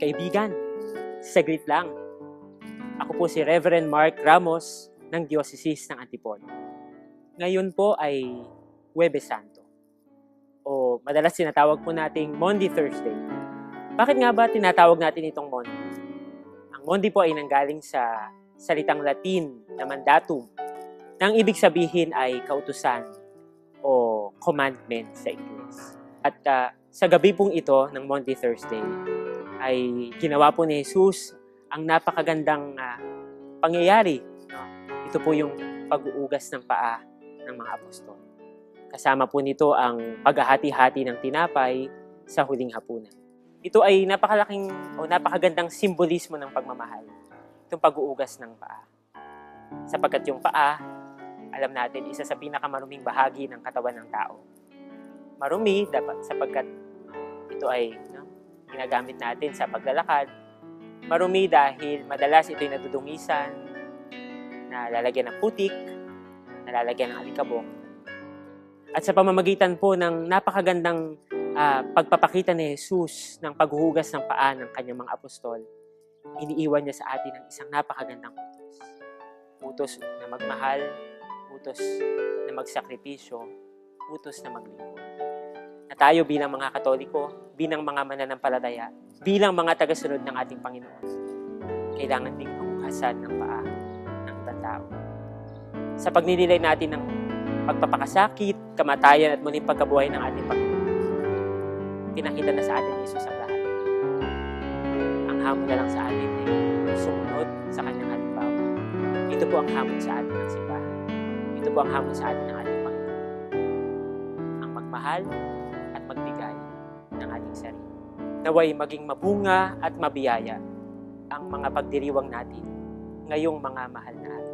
Kaibigan, saglit lang. Ako po si Reverend Mark Ramos ng Diocese ng Antipolo. Ngayon po ay Huwebes Santo o madalas tinatawag po nating Monday Thursday. Bakit nga ba tinatawag natin itong Monday? Ang Monday po ay nanggaling sa salitang Latin na mandatum na ang ibig sabihin ay kautusan o commandment sa Ingles. At ah, sa gabi pong ito ng Monday Thursday ay ginawa po ni Jesus ang napakagandang ah, pangyayari. Ito po yung pag-uugas ng paa ng mga apostol. Kasama po nito ang paghahati-hati ng tinapay sa huling hapunan. Ito ay napakalaking o napakagandang simbolismo ng pagmamahal. Itong pag-uugas ng paa. Sapagkat yung paa, alam natin, isa sa pinakamaruming bahagi ng katawan ng tao. Marumi dapat sapagkat ito ay no, ginagamit natin sa paglalakad. Marumi dahil madalas ito'y nadudungisan, nalalagyan ng putik, nalalagyan ng alikabok. At sa pamamagitan po ng napakagandang ah, pagpapakita ni Jesus ng paghuhugas ng paa ng kanyang mga apostol, iniiwan niya sa atin ang isang napakagandang utos. Utos na magmahal, utos na magsakripisyo, utos na maglingkod. Na tayo bilang mga Katoliko, bilang mga mananampalataya, bilang mga tagasunod ng ating Panginoon, kailangan ding panghugasan ng paa ng ibang. Sa pagninilay natin ng pagpapakasakit, kamatayan at muling pagkabuhay ng ating Panginoon, pinakita na sa atin ni Jesus ang lahat. Ang hamon na lang sa atin ay sumunod sa kanyang halimbawa. Ito po ang hamon sa atin ng simbahan. Ito po ang hamon sa atin ng ating Panginoon. Ang magmahal magbigay ng ating sarili. Naway maging mabunga at mabiyaya ang mga pagdiriwang natin ngayong mga mahal na araw.